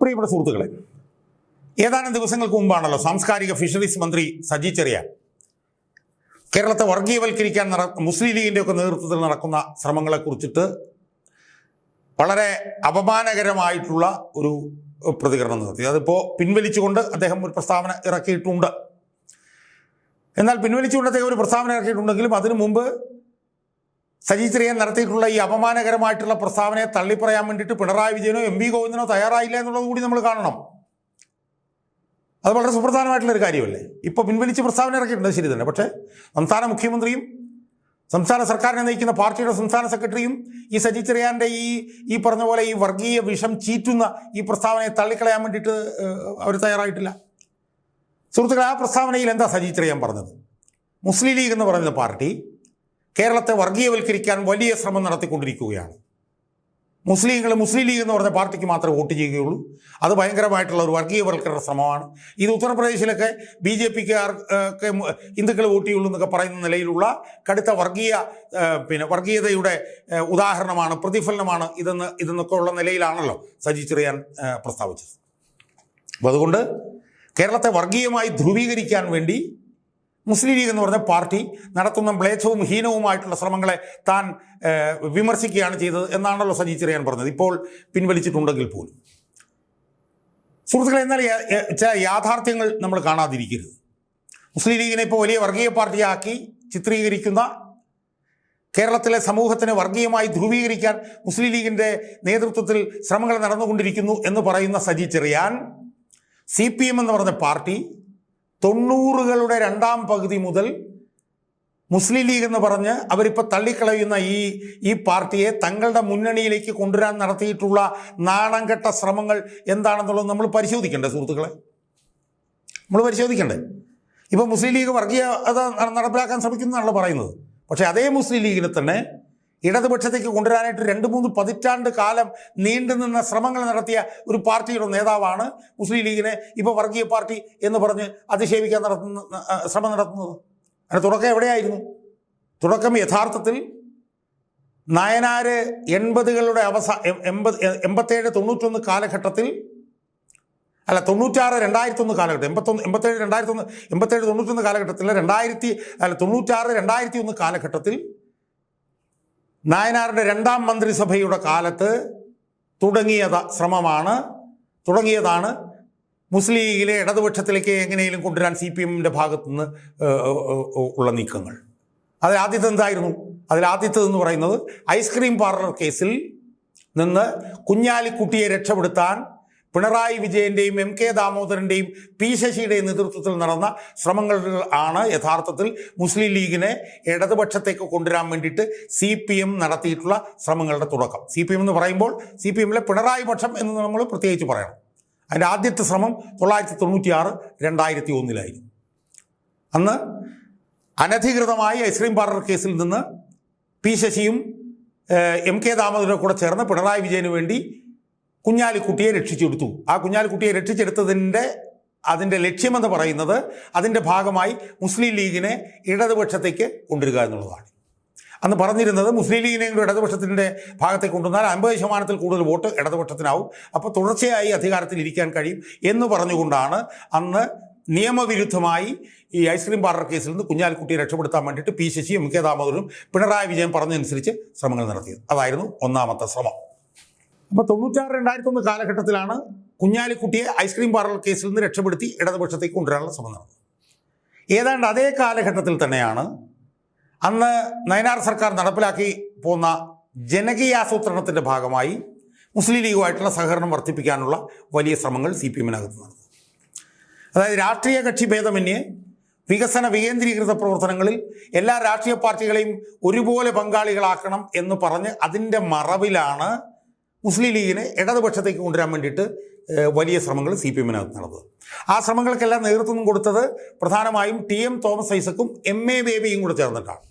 പ്രിയപ്പെട്ട സുഹൃത്തുക്കളെ ഏതാനും ദിവസങ്ങൾക്ക് മുമ്പാണല്ലോ സാംസ്കാരിക ഫിഷറീസ് മന്ത്രി സജി ചെറിയ കേരളത്തെ വർഗീയവൽക്കരിക്കാൻ നട മുസ്ലിം ലീഗിന്റെ ഒക്കെ നേതൃത്വത്തിൽ നടക്കുന്ന ശ്രമങ്ങളെ കുറിച്ചിട്ട് വളരെ അപമാനകരമായിട്ടുള്ള ഒരു പ്രതികരണം നടത്തി. അതിപ്പോൾ പിൻവലിച്ചുകൊണ്ട് അദ്ദേഹം ഒരു പ്രസ്താവന ഇറക്കിയിട്ടുണ്ട്. എന്നാൽ പിൻവലിച്ചുകൊണ്ട് അദ്ദേഹം ഒരു പ്രസ്താവന ഇറക്കിയിട്ടുണ്ടെങ്കിലും അതിനു മുമ്പ് സജി ചെറിയൻ നടത്തിയിട്ടുള്ള ഈ അപമാനകരമായിട്ടുള്ള പ്രസ്താവനയെ തള്ളിപ്പറയാൻ വേണ്ടിയിട്ട് പിണറായി വിജയനോ എം വി ഗോവിന്ദനോ തയ്യാറായില്ല എന്നുള്ളത് കൂടി നമ്മൾ കാണണം. അത് വളരെ സുപ്രധാനമായിട്ടുള്ള ഒരു കാര്യമല്ലേ? ഇപ്പോൾ പിൻവലിച്ച് പ്രസ്താവന ഇറക്കിയിട്ടുണ്ട് ശരി തന്നെ. പക്ഷേ സംസ്ഥാന മുഖ്യമന്ത്രിയും സംസ്ഥാന സർക്കാരിനെ നയിക്കുന്ന പാർട്ടിയുടെ സംസ്ഥാന സെക്രട്ടറിയും ഈ സജി ചെറിയാന്റെ ഈ ഈ പറഞ്ഞ പോലെ ഈ വർഗീയ വിഷം ചീറ്റുന്ന ഈ പ്രസ്താവനയെ തള്ളിക്കളയാൻ വേണ്ടിയിട്ട് അവർ തയ്യാറായിട്ടില്ല. സുഹൃത്തുക്കളെ ആ പ്രസ്താവനയിൽ എന്താ സജി ചെറിയാൻ പറഞ്ഞത്? മുസ്ലിം ലീഗ് എന്ന് പറയുന്ന പാർട്ടി കേരളത്തെ വർഗീയവൽക്കരിക്കാൻ വലിയ ശ്രമം നടത്തിക്കൊണ്ടിരിക്കുകയാണ്. മുസ്ലിങ്ങൾ മുസ്ലിം ലീഗ് എന്ന് പറഞ്ഞ പാർട്ടിക്ക് മാത്രമേ വോട്ട് ചെയ്യുകയുള്ളൂ. അത് ഭയങ്കരമായിട്ടുള്ള ഒരു വർഗീയവൽക്കരണ ശ്രമമാണ്. ഇത് ഉത്തർപ്രദേശിലൊക്കെ ബി ജെ പിക്ക് ഒക്കെ ഹിന്ദുക്കൾ വോട്ട് ചെയ്യുള്ളൂ എന്നൊക്കെ പറയുന്ന നിലയിലുള്ള കടുത്ത വർഗീയ പിന്നെ വർഗീയതയുടെ ഉദാഹരണമാണ് പ്രതിഫലനമാണ് ഇതെന്ന് ഇതെന്നൊക്കെ ഉള്ള നിലയിലാണല്ലോ സജി ചെറിയാൻ പ്രസ്താവിച്ചത്. അപ്പോൾ അതുകൊണ്ട് കേരളത്തെ വർഗീയമായി ധ്രുവീകരിക്കാൻ വേണ്ടി മുസ്ലിം ലീഗ് എന്ന് പറഞ്ഞ പാർട്ടി നടത്തുന്ന മ്ലേച്ഛവും ഹീനവുമായിട്ടുള്ള ശ്രമങ്ങളെ താൻ വിമർശിക്കുകയാണ് ചെയ്തത് എന്നാണല്ലോ സജി ചെറിയാൻ പറഞ്ഞത്. ഇപ്പോൾ പിൻവലിച്ചിട്ടുണ്ടെങ്കിൽ പോലും. സുഹൃത്തുക്കളെ എന്നാൽ ചില യാഥാർത്ഥ്യങ്ങൾ നമ്മൾ കാണാതിരിക്കരുത്. മുസ്ലിം ലീഗിനെ ഇപ്പോൾ വലിയ വർഗീയ പാർട്ടിയാക്കി ചിത്രീകരിക്കുന്ന കേരളത്തിലെ സമൂഹത്തിനെ വർഗീയമായി ധ്രുവീകരിക്കാൻ മുസ്ലിം ലീഗിന്റെ നേതൃത്വത്തിൽ ശ്രമങ്ങൾ നടന്നുകൊണ്ടിരിക്കുന്നു എന്ന് പറയുന്ന Saji Cherian C P M എന്ന് പറഞ്ഞ പാർട്ടി തൊണ്ണൂറുകളുടെ രണ്ടാം പകുതി മുതൽ മുസ്ലിം ലീഗ് എന്ന് പറഞ്ഞ് അവരിപ്പോൾ തള്ളിക്കളയുന്ന ഈ ഈ പാർട്ടിയെ തങ്ങളുടെ മുന്നണിയിലേക്ക് കൊണ്ടുവരാൻ നടത്തിയിട്ടുള്ള നാണംകെട്ട ശ്രമങ്ങൾ എന്താണെന്നുള്ളത് നമ്മൾ പരിശോധിക്കണ്ടേ സുഹൃത്തുക്കളെ? നമ്മൾ പരിശോധിക്കണ്ടേ? ഇപ്പോൾ മുസ്ലിം ലീഗ് വർഗീയ അത് നടപ്പിലാക്കാൻ ശ്രമിക്കുന്നതാണല്ലോ പറയുന്നത്. പക്ഷേ അതേ മുസ്ലിം ലീഗിനെ തന്നെ ഇടതുപക്ഷത്തേക്ക് കൊണ്ടുവരാനായിട്ട് രണ്ട് മൂന്ന് പതിറ്റാണ്ട് കാലം നീണ്ടുനിന്ന ശ്രമങ്ങൾ നടത്തിയ ഒരു പാർട്ടിയുടെ നേതാവാണ് മുസ്ലിം ലീഗിനെ ഇപ്പോൾ വർഗീയ പാർട്ടി എന്ന് പറഞ്ഞ് അധിക്ഷേപിക്കാൻ നടത്തുന്ന ശ്രമം നടത്തുന്നത്. അതിന് തുടക്കം എവിടെയായിരുന്നു? തുടക്കം യഥാർത്ഥത്തിൽ നയനാര് എൺപതുകളുടെ അവസാ എൺപത് എൺപത്തേഴ് തൊണ്ണൂറ്റൊന്ന് കാലഘട്ടത്തിൽ അല്ല തൊണ്ണൂറ്റാറ് രണ്ടായിരത്തി ഒന്ന് കാലഘട്ടം എൺപത്തൊന്ന് എൺപത്തേഴ് രണ്ടായിരത്തി ഒന്ന് എൺപത്തേഴ് തൊണ്ണൂറ്റൊന്ന് കാലഘട്ടത്തിൽ രണ്ടായിരത്തി അല്ല തൊണ്ണൂറ്റാറ് രണ്ടായിരത്തി ഒന്ന് കാലഘട്ടത്തിൽ നായനാരുടെ രണ്ടാം മന്ത്രിസഭയുടെ കാലത്ത് തുടങ്ങിയത ശ്രമമാണ്. തുടങ്ങിയതാണ്. മുസ്ലിം ലീഗിലെ ഇടതുപക്ഷത്തിലേക്ക് എങ്ങനെയും കൊണ്ടുവരാൻ സി പി എമ്മിന്റെ ഭാഗത്തുനിന്ന് ഉള്ള നീക്കങ്ങൾ. അതിൽ ആദ്യത്തെ എന്തായിരുന്നു? അതിൽ ആദ്യത്തെന്ന് പറയുന്നത് ഐസ്ക്രീം പാർലർ കേസിൽ നിന്ന് കുഞ്ഞാലിക്കുട്ടിയെ രക്ഷപ്പെടുത്താൻ പിണറായി വിജയന്റെയും എം കെ ദാമോദരന്റെയും പി ശശിയുടെയും നേതൃത്വത്തിൽ നടന്ന ശ്രമങ്ങൾ ആണ് യഥാർത്ഥത്തിൽ മുസ്ലിം ലീഗിനെ ഇടതുപക്ഷത്തേക്ക് കൊണ്ടുവരാൻ വേണ്ടിയിട്ട് സി പി എം നടത്തിയിട്ടുള്ള ശ്രമങ്ങളുടെ തുടക്കം. സി പി എം എന്ന് പറയുമ്പോൾ സി പി എമ്മിലെ പിണറായി പക്ഷം എന്ന് നമ്മൾ പ്രത്യേകിച്ച് പറയണം. അതിന്റെ ആദ്യത്തെ ശ്രമം തൊള്ളായിരത്തി തൊണ്ണൂറ്റി ആറ് രണ്ടായിരത്തി ഒന്നിലായിരുന്നു അന്ന് അനധികൃതമായി ഐസ്ക്രീം പാർലർ കേസിൽ നിന്ന് പി ശശിയും എം കെ ദാമോദരനും കൂടെ ചേർന്ന് പിണറായി വിജയന് വേണ്ടി കുഞ്ഞാലിക്കുട്ടിയെ രക്ഷിച്ചെടുത്തു. ആ കുഞ്ഞാലിക്കുട്ടിയെ രക്ഷിച്ചെടുത്തതിന്റെ അതിന്റെ ലക്ഷ്യമെന്ന് പറയുന്നത് അതിന്റെ ഭാഗമായി മുസ്ലിം ലീഗിനെ ഇടതുപക്ഷത്തേക്ക് കൊണ്ടുവരിക എന്നുള്ളതാണ്. അന്ന് പറഞ്ഞിരുന്നത് മുസ്ലിം ലീഗിനെ ഇടതുപക്ഷത്തിന്റെ ഭാഗത്തേക്ക് കൊണ്ടുവന്നാൽ അമ്പത് ശതമാനത്തിൽ കൂടുതൽ വോട്ട് ഇടതുപക്ഷത്തിനാവും. അപ്പോൾ തുടർച്ചയായി അധികാരത്തിൽ ഇരിക്കാൻ കഴിയും എന്ന് പറഞ്ഞുകൊണ്ടാണ് അന്ന് നിയമവിരുദ്ധമായി ഈ ഐസ്ക്രീം പാർലർ കേസിൽ നിന്ന് കുഞ്ഞാലിക്കുട്ടിയെ രക്ഷപ്പെടുത്താൻ വേണ്ടിയിട്ട് പി ശശിയും എം കെ ദാമോദരും പിണറായി വിജയൻ പറഞ്ഞതനുസരിച്ച് ശ്രമങ്ങൾ നടത്തിയത്. അതായിരുന്നു ഒന്നാമത്തെ ശ്രമം. അപ്പോൾ തൊണ്ണൂറ്റാറ് രണ്ടായിരത്തി ഒന്ന് കാലഘട്ടത്തിലാണ് കുഞ്ഞാലിക്കുട്ടിയെ ഐസ്ക്രീം പാർലർ കേസിൽ നിന്ന് രക്ഷപ്പെടുത്തി ഇടതുപക്ഷത്തേക്ക് കൊണ്ടുവരാനുള്ള ശ്രമം നടന്നത്. ഏതാണ്ട് അതേ കാലഘട്ടത്തിൽ തന്നെയാണ് അന്ന് നയനാർ സർക്കാർ നടപ്പിലാക്കി പോന്ന ജനകീയാസൂത്രണത്തിന്റെ ഭാഗമായി മുസ്ലിം ലീഗുമായിട്ടുള്ള സഹകരണം വർദ്ധിപ്പിക്കാനുള്ള വലിയ ശ്രമങ്ങൾ സി പി എമ്മിനകത്ത് നടന്നു. അതായത് രാഷ്ട്രീയ കക്ഷി ഭേദമന്യേ വികസന വികേന്ദ്രീകൃത പ്രവർത്തനങ്ങളിൽ എല്ലാ രാഷ്ട്രീയ പാർട്ടികളെയും ഒരുപോലെ പങ്കാളികളാക്കണം എന്ന് പറഞ്ഞ് അതിന്റെ മറവിലാണ് മുസ്ലിം ലീഗിനെ ഇടതുപക്ഷത്തേക്ക് കൊണ്ടുവരാൻ വേണ്ടിയിട്ട് വലിയ ശ്രമങ്ങൾ സി പി എമ്മിനകത്ത് നടന്നത്. ആ ശ്രമങ്ങൾക്കെല്ലാം നേതൃത്വം കൊടുത്തത് പ്രധാനമായും ടി എം തോമസ് ഐസക്കും എം എ ബേബിയും കൂടെ ചേർന്നിട്ടാണ്.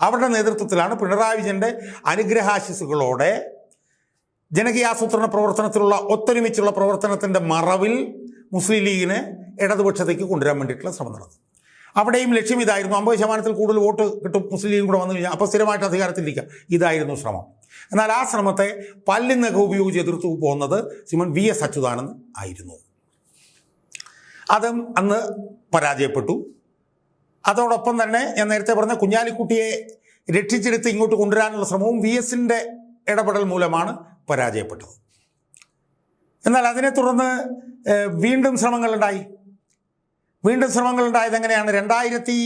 അവരുടെ നേതൃത്വത്തിലാണ് പിണറായി വിജയന്റെ അനുഗ്രഹാശിസുകളോടെ ജനകീയാസൂത്രണ പ്രവർത്തനത്തിലുള്ള ഒത്തൊരുമിച്ചുള്ള പ്രവർത്തനത്തിന്റെ മറവിൽ മുസ്ലിം ലീഗിനെ ഇടതുപക്ഷത്തേക്ക് കൊണ്ടുവരാൻ വേണ്ടിയിട്ടുള്ള ശ്രമം നടന്നു അവിടെയും ലക്ഷ്യം ഇതായിരുന്നു. അമ്പത് ശതമാനത്തിൽ കൂടുതൽ വോട്ട് കിട്ടും മുസ്ലിം ലീഗും കൂടെ വന്നു കഴിഞ്ഞാൽ. അപ്പോൾ സ്ഥിരമായിട്ട് അധികാരത്തിലിരിക്കുക. ഇതായിരുന്നു ശ്രമം. എന്നാൽ ആ ശ്രമത്തെ പല്ലിന്നൊക്കെ ഉപയോഗിച്ച് എതിർത്തു പോകുന്നത് ശ്രീമൻ വി എസ് അച്യുതാനന്ദൻ ആയിരുന്നു. അതും അന്ന് പരാജയപ്പെട്ടു. അതോടൊപ്പം തന്നെ ഞാൻ നേരത്തെ പറഞ്ഞ കുഞ്ഞാലിക്കുട്ടിയെ രക്ഷിച്ചെടുത്ത് ഇങ്ങോട്ട് കൊണ്ടുവരാനുള്ള ശ്രമവും വി എസിന്റെ ഇടപെടൽ മൂലമാണ് പരാജയപ്പെട്ടത്. എന്നാൽ അതിനെ തുടർന്ന് വീണ്ടും ശ്രമങ്ങളുണ്ടായി വീണ്ടും ശ്രമങ്ങളുണ്ടായത് എങ്ങനെയാണ്? രണ്ടായിരത്തി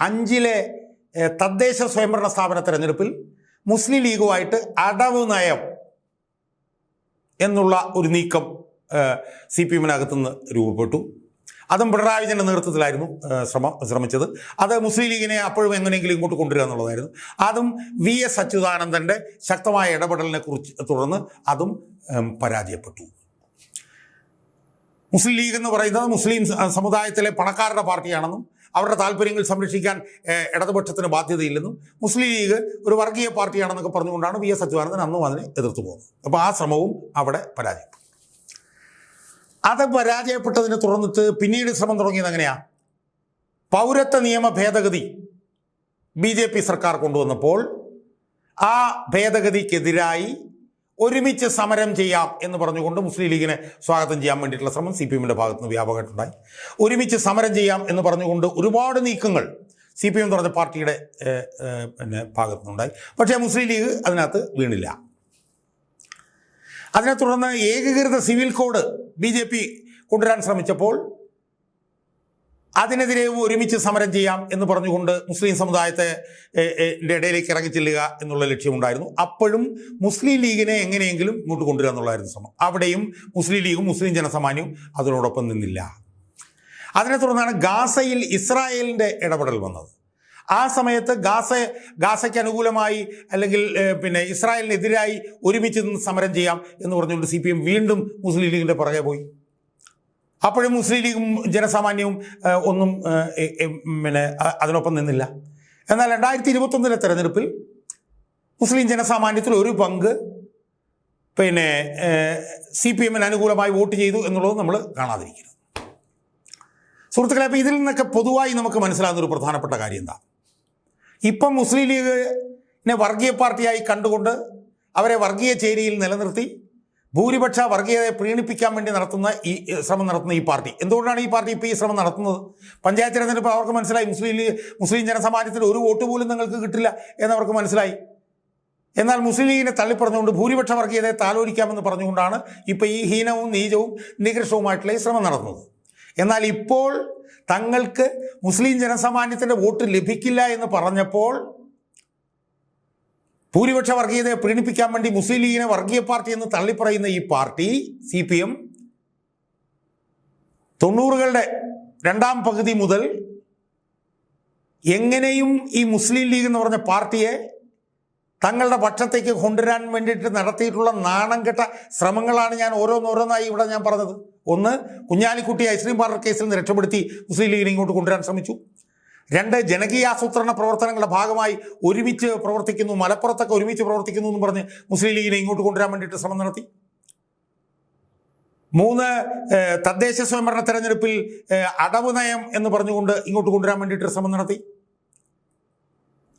അഞ്ചിലെ തദ്ദേശ സ്വയംഭരണ സ്ഥാപന തെരഞ്ഞെടുപ്പിൽ മുസ്ലിം ലീഗുമായിട്ട് അടവ് നയം എന്നുള്ള ഒരു നീക്കം സി പി എമ്മിനകത്തു നിന്ന് രൂപപ്പെട്ടു. അതും പിണറായി വിജയന്റെ നേതൃത്വത്തിലായിരുന്നു ശ്രമ ശ്രമം ശ്രമിച്ചത്. അത് മുസ്ലിം ലീഗിനെ അപ്പോഴും എങ്ങനെയെങ്കിലും ഇങ്ങോട്ട് കൊണ്ടുവരിക എന്നുള്ളതായിരുന്നു. അതും വി എസ് അച്യുതാനന്ദന്റെ ശക്തമായ ഇടപെടലിനെ കുറിച്ച് തുടർന്ന് അതും പരാജയപ്പെട്ടു. മുസ്ലിം ലീഗ് എന്ന് പറയുന്നത് മുസ്ലിം സമുദായത്തിലെ പണക്കാരുടെ പാർട്ടിയാണെന്നും അവരുടെ താല്പര്യങ്ങൾ സംരക്ഷിക്കാൻ ഇടതുപക്ഷത്തിന് ബാധ്യതയില്ലെന്നും മുസ്ലിം ലീഗ് ഒരു വർഗീയ പാർട്ടിയാണെന്നൊക്കെ പറഞ്ഞുകൊണ്ടാണ് വി എസ് അച്യുതാനന്ദൻ അന്നും അതിനെ എതിർത്തു പോകുന്നത്. അപ്പോൾ ആ ശ്രമവും അവിടെ പരാജയപ്പെട്ടു. അത് പരാജയപ്പെട്ടതിനെ തുടർന്നിട്ട് പിന്നീട് ശ്രമം തുടങ്ങിയത് എങ്ങനെയാ? പൗരത്വ നിയമ ഭേദഗതി ബി ജെ പി സർക്കാർ കൊണ്ടുവന്നപ്പോൾ ആ ഭേദഗതിക്കെതിരായി ഒരുമിച്ച് സമരം ചെയ്യാം എന്ന് പറഞ്ഞുകൊണ്ട് മുസ്ലിം ലീഗിനെ സ്വാഗതം ചെയ്യാൻ വേണ്ടിയിട്ടുള്ള ശ്രമം സി പി എമ്മിന്റെ ഭാഗത്തുനിന്ന് വ്യാപകമായിട്ടുണ്ടായി. ഒരുമിച്ച് സമരം ചെയ്യാം എന്ന് പറഞ്ഞുകൊണ്ട് ഒരുപാട് നീക്കങ്ങൾ സി പി എം എന്ന് പറഞ്ഞ പാർട്ടിയുടെ പിന്നെ ഭാഗത്തുനിന്നുണ്ടായി. പക്ഷേ മുസ്ലിം ലീഗ് അതിനകത്ത് വീണില്ല. അതിനെ തുടർന്ന് ഏകീകൃത സിവിൽ കോഡ് ബി കൊണ്ടുവരാൻ ശ്രമിച്ചപ്പോൾ അതിനെതിരെയും ഒരുമിച്ച് സമരം ചെയ്യാം എന്ന് പറഞ്ഞുകൊണ്ട് മുസ്ലിം സമുദായത്തെ ഇടയിലേക്ക് ഇറങ്ങിച്ചെല്ലുക എന്നുള്ള ലക്ഷ്യമുണ്ടായിരുന്നു. അപ്പോഴും മുസ്ലിം ലീഗിനെ എങ്ങനെയെങ്കിലും ഇങ്ങോട്ട് കൊണ്ടുവരിക എന്നുള്ളതായിരുന്നു ശ്രമം. അവിടെയും മുസ്ലിം ലീഗും മുസ്ലിം ജനസാമാന്യവും അതിനോടൊപ്പം നിന്നില്ല. അതിനെ തുടർന്നാണ് ഗാസയിൽ ഇസ്രായേലിന്റെ ഇടപെടൽ വന്നത്. ആ സമയത്ത് ഗാസ ഗാസയ്ക്ക് അനുകൂലമായി അല്ലെങ്കിൽ പിന്നെ ഇസ്രായേലിനെതിരായി ഒരുമിച്ച് നിന്ന് സമരം ചെയ്യാം എന്ന് പറഞ്ഞുകൊണ്ട് സി വീണ്ടും മുസ്ലിം ലീഗിന്റെ പുറകെ പോയി. അപ്പോഴും മുസ്ലിം ലീഗും ജനസാമാന്യവും ഒന്നും പിന്നെ അതിനൊപ്പം നിന്നില്ല. എന്നാൽ രണ്ടായിരത്തി ഇരുപത്തൊന്നിലെ തെരഞ്ഞെടുപ്പിൽ മുസ്ലിം ജനസാമാന്യത്തിൽ ഒരു പങ്ക് പിന്നെ സി പി എമ്മിന് അനുകൂലമായി വോട്ട് ചെയ്തു എന്നുള്ളത് നമ്മൾ കാണാതിരിക്കുന്നു. സുഹൃത്തുക്കളെ അപ്പോൾ ഇതിൽ നിന്നൊക്കെ പൊതുവായി നമുക്ക് മനസ്സിലാകുന്ന ഒരു പ്രധാനപ്പെട്ട കാര്യം എന്താ? ഇപ്പം മുസ്ലിം ലീഗിനെ വർഗീയ പാർട്ടിയായി കണ്ടുകൊണ്ട് അവരെ വർഗീയ ചേരിയിൽ നിലനിർത്തി ഭൂരിപക്ഷ വർഗീയതയെ പ്രീണിപ്പിക്കാൻ വേണ്ടി നടത്തുന്ന ഈ ശ്രമം നടത്തുന്ന ഈ പാർട്ടി. എന്തുകൊണ്ടാണ് ഈ പാർട്ടി ഇപ്പോൾ ഈ ശ്രമം നടത്തുന്നത്? പഞ്ചായത്ത് തിരഞ്ഞെടുപ്പ് അവർക്ക് മനസ്സിലായി. മുസ്ലിം മുസ്ലിം ജനസമാജത്തിൽ ഒരു വോട്ട് പോലും നിങ്ങൾക്ക് കിട്ടില്ല എന്നവർക്ക് മനസ്സിലായി. എന്നാൽ മുസ്ലിം ലീഗിനെ തള്ളിപ്പറഞ്ഞുകൊണ്ട് ഭൂരിപക്ഷ വർഗീയതയെ താലോലിക്കാമെന്ന് പറഞ്ഞുകൊണ്ടാണ് ഇപ്പോൾ ഈ ഹീനവും നീചവും നികൃഷ്ടവുമായിട്ടുള്ള ഈ ശ്രമം നടത്തുന്നത് എന്നാൽ ഇപ്പോൾ തങ്ങൾക്ക് മുസ്ലിം ജനസമാന്യത്തിന്റെ വോട്ട് ലഭിക്കില്ല എന്ന് പറഞ്ഞപ്പോൾ ഭൂരിപക്ഷ വർഗീയതയെ പ്രീണിപ്പിക്കാൻ വേണ്ടി മുസ്ലിം ലീഗിനെ വർഗീയ പാർട്ടി എന്ന് തള്ളിപ്പറയുന്ന ഈ പാർട്ടി സി പി എം തൊണ്ണൂറുകളുടെ രണ്ടാം പകുതി മുതൽ എങ്ങനെയും ഈ മുസ്ലിം ലീഗ് എന്ന് പറഞ്ഞ പാർട്ടിയെ തങ്ങളുടെ പക്ഷത്തേക്ക് കൊണ്ടുവരാൻ വേണ്ടിയിട്ട് നടത്തിയിട്ടുള്ള നാണം കെട്ട ശ്രമങ്ങളാണ് ഞാൻ ഓരോന്നോരോന്നായി ഇവിടെ ഞാൻ പറഞ്ഞത്. ഒന്ന് കുഞ്ഞാലിക്കുട്ടി ഐസ്ക്രീം പാർലർ കേസിൽ നിന്ന് രക്ഷപ്പെടുത്തി മുസ്ലിം ലീഗിനെ ഇങ്ങോട്ട് കൊണ്ടുവരാൻ ശ്രമിച്ചു. രണ്ട് ജനകീയാസൂത്രണ പ്രവർത്തനങ്ങളുടെ ഭാഗമായി ഒരുമിച്ച് പ്രവർത്തിക്കുന്നു മലപ്പുറത്തൊക്കെ ഒരുമിച്ച് പ്രവർത്തിക്കുന്നു എന്ന് പറഞ്ഞ് മുസ്ലിം ലീഗിനെ ഇങ്ങോട്ട് കൊണ്ടുവരാൻ വേണ്ടിയിട്ട് ശ്രമം നടത്തി. മൂന്ന് തദ്ദേശ സ്വയംഭരണ തെരഞ്ഞെടുപ്പിൽ അടവ് നയം എന്ന് പറഞ്ഞുകൊണ്ട് ഇങ്ങോട്ട് കൊണ്ടുവരാൻ വേണ്ടിയിട്ട് ശ്രമം നടത്തി.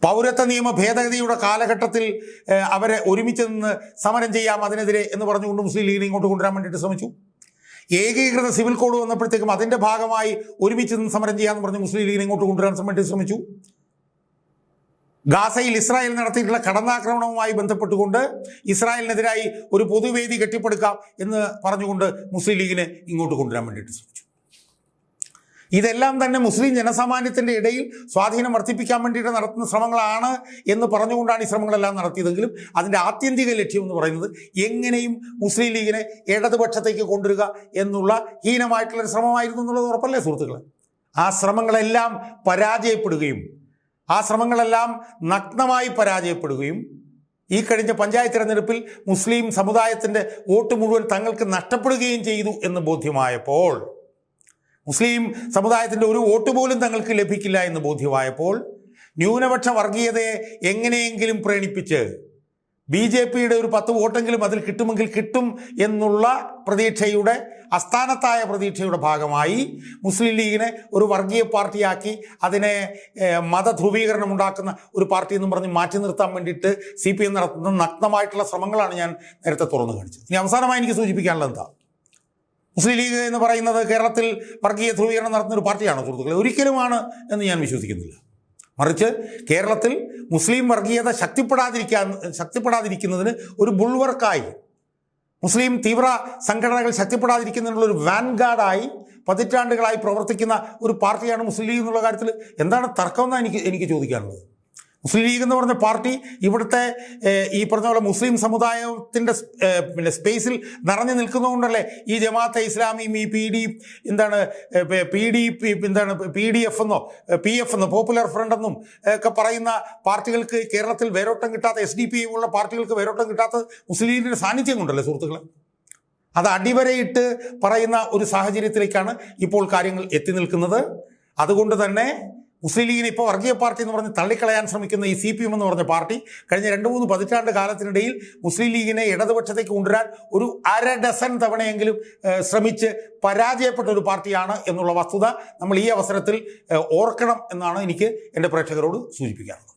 പൗരത്വ നിയമ ഭേദഗതിയുടെ കാലഘട്ടത്തിൽ അവരെ ഒരുമിച്ച് നിന്ന് സമരം ചെയ്യാം അതിനെതിരെ എന്ന് പറഞ്ഞുകൊണ്ട് മുസ്ലിം ലീഗിനെ ഇങ്ങോട്ട് കൊണ്ടുവരാൻ വേണ്ടിയിട്ട് ശ്രമിച്ചു. ഏകീകൃത സിവിൽ കോഡ് വന്നപ്പോഴത്തേക്കും അതിന്റെ ഭാഗമായി ഒരുമിച്ച് നിന്ന് സമരം ചെയ്യാമെന്ന് പറഞ്ഞ് മുസ്ലിം ലീഗിനെ ഇങ്ങോട്ട് കൊണ്ടുവരാൻ വേണ്ടി ശ്രമിച്ചു. ഗാസയിൽ ഇസ്രായേൽ നടത്തിയിട്ടുള്ള കടന്നാക്രമണവുമായി ബന്ധപ്പെട്ടുകൊണ്ട് ഇസ്രായേലിനെതിരായി ഒരു പൊതുവേദി കെട്ടിപ്പടുക്കാം എന്ന് പറഞ്ഞുകൊണ്ട് മുസ്ലിം ലീഗിനെ ഇങ്ങോട്ട് കൊണ്ടുവരാൻ വേണ്ടിയിട്ട് ശ്രമിച്ചു. ഇതെല്ലാം തന്നെ മുസ്ലിം ജനസാമാന്യത്തിന്റെ ഇടയിൽ സ്വാധീനം വർദ്ധിപ്പിക്കാൻ വേണ്ടിയിട്ട് നടത്തുന്ന ശ്രമങ്ങളാണ് എന്ന് പറഞ്ഞുകൊണ്ടാണ് ഈ ശ്രമങ്ങളെല്ലാം നടത്തിയതെങ്കിലും അതിന്റെ ആത്യന്തിക ലക്ഷ്യം എന്ന് പറയുന്നത് എങ്ങനെയും മുസ്ലിം ലീഗിനെ ഇടതുപക്ഷത്തേക്ക് കൊണ്ടുവരിക എന്നുള്ള ഹീനമായിട്ടുള്ളൊരു ശ്രമമായിരുന്നു എന്നുള്ളത് ഉറപ്പല്ലേ സുഹൃത്തുക്കളെ? ആ ശ്രമങ്ങളെല്ലാം പരാജയപ്പെടുകയും ആ ശ്രമങ്ങളെല്ലാം നഗ്നമായി പരാജയപ്പെടുകയും ഈ കഴിഞ്ഞ പഞ്ചായത്ത് തിരഞ്ഞെടുപ്പിൽ മുസ്ലിം സമുദായത്തിന്റെ വോട്ട് മുഴുവൻ തങ്ങൾക്ക് നഷ്ടപ്പെടുകയും ചെയ്തു എന്ന് ബോധ്യമായപ്പോൾ മുസ്ലിം സമുദായത്തിന്റെ ഒരു വോട്ട് പോലും തങ്ങൾക്ക് ലഭിക്കില്ല എന്ന് ബോധ്യമായപ്പോൾ ന്യൂനപക്ഷ വർഗീയതയെ എങ്ങനെയെങ്കിലും പ്രേണിപ്പിച്ച് ബി ജെ പിയുടെ ഒരു പത്ത് വോട്ടെങ്കിലും അതിൽ കിട്ടുമെങ്കിൽ കിട്ടും എന്നുള്ള പ്രതീക്ഷയുടെ അസ്ഥാനത്തായ പ്രതീക്ഷയുടെ ഭാഗമായി മുസ്ലിം ലീഗിനെ ഒരു വർഗീയ പാർട്ടിയാക്കി അതിനെ മതധ്രുവീകരണം ഉണ്ടാക്കുന്ന ഒരു പാർട്ടി എന്നും പറഞ്ഞ് മാറ്റി നിർത്താൻ വേണ്ടിയിട്ട് സി പി എം നടത്തുന്ന നഗ്നമായിട്ടുള്ള ശ്രമങ്ങളാണ് ഞാൻ നേരത്തെ തുറന്നു കാണിച്ചത്. ഇനി അവസാനമായി എനിക്ക് സൂചിപ്പിക്കാനുള്ളത് എന്താ? മുസ്ലിം ലീഗ് എന്ന് പറയുന്നത് കേരളത്തിൽ വർഗീയ ധ്രുവീകരണം നടത്തുന്ന ഒരു പാർട്ടിയാണോ സുഹൃത്തുക്കളെ? ഒരിക്കലുമാണ് എന്ന് ഞാൻ വിശ്വസിക്കുന്നില്ല. മറിച്ച് കേരളത്തിൽ മുസ്ലിം വർഗീയത ശക്തിപ്പെടാതിരിക്കാൻ ശക്തിപ്പെടാതിരിക്കുന്നതിന് ഒരു ബുൾവർക്കായി മുസ്ലിം തീവ്ര സംഘടനകൾ ശക്തിപ്പെടാതിരിക്കുന്നതിനുള്ള ഒരു വാൻഗാർഡായി പതിറ്റാണ്ടുകളായി പ്രവർത്തിക്കുന്ന ഒരു പാർട്ടിയാണ് മുസ്ലിം ലീഗ് എന്നുള്ള കാര്യത്തിൽ എന്താണ് തർക്കമെന്നാണ് എനിക്ക് എനിക്ക് ചോദിക്കാനുള്ളത്. മുസ്ലിം ലീഗ് എന്ന് പറഞ്ഞ പാർട്ടി ഇവിടുത്തെ ഈ പറഞ്ഞ പോലെ മുസ്ലിം സമുദായത്തിന്റെ പിന്നെ സ്പേസിൽ നിറഞ്ഞു നിൽക്കുന്നതുകൊണ്ടല്ലേ ഈ ജമാഅത്തെ ഇസ്ലാമിയും ഈ പി ഡി എന്താണ് പി ഡി എന്താണ് പി ഡി എഫ് എന്നോ പി എഫ് എന്നോ പോപ്പുലർ ഫ്രണ്ട് എന്നും ഒക്കെ പറയുന്ന പാർട്ടികൾക്ക് കേരളത്തിൽ വേരോട്ടം കിട്ടാത്ത എസ് ഡി പി ഉള്ള പാർട്ടികൾക്ക് വേരോട്ടം കിട്ടാത്ത മുസ്ലിം ലീഗിന്റെ സാന്നിധ്യം കൊണ്ടല്ലേ സുഹൃത്തുക്കളെ? അത് അടിവരയിട്ട് പറയുന്ന ഒരു സാഹചര്യത്തിലേക്കാണ് ഇപ്പോൾ കാര്യങ്ങൾ എത്തി നിൽക്കുന്നത്. അതുകൊണ്ട് തന്നെ മുസ്ലിം ലീഗിനെ ഇപ്പോൾ വർഗീയ പാർട്ടി എന്ന് പറഞ്ഞ് തള്ളിക്കളയാൻ ശ്രമിക്കുന്ന ഈ സി പി എം എന്ന് പറഞ്ഞ പാർട്ടി കഴിഞ്ഞ രണ്ട് മൂന്ന് പതിറ്റാണ്ട് കാലത്തിനിടയിൽ മുസ്ലിം ലീഗിനെ ഇടതുപക്ഷത്തേക്ക് കൊണ്ടുവരാൻ ഒരു അര ഡസൻ തവണയെങ്കിലും ശ്രമിച്ച് പരാജയപ്പെട്ട ഒരു പാർട്ടിയാണ് എന്നുള്ള വസ്തുത നമ്മൾ ഈ അവസരത്തിൽ ഓർക്കണം എന്നാണ് എനിക്ക് എന്റെ പ്രേക്ഷകരോട് സൂചിപ്പിക്കാനുള്ളത്.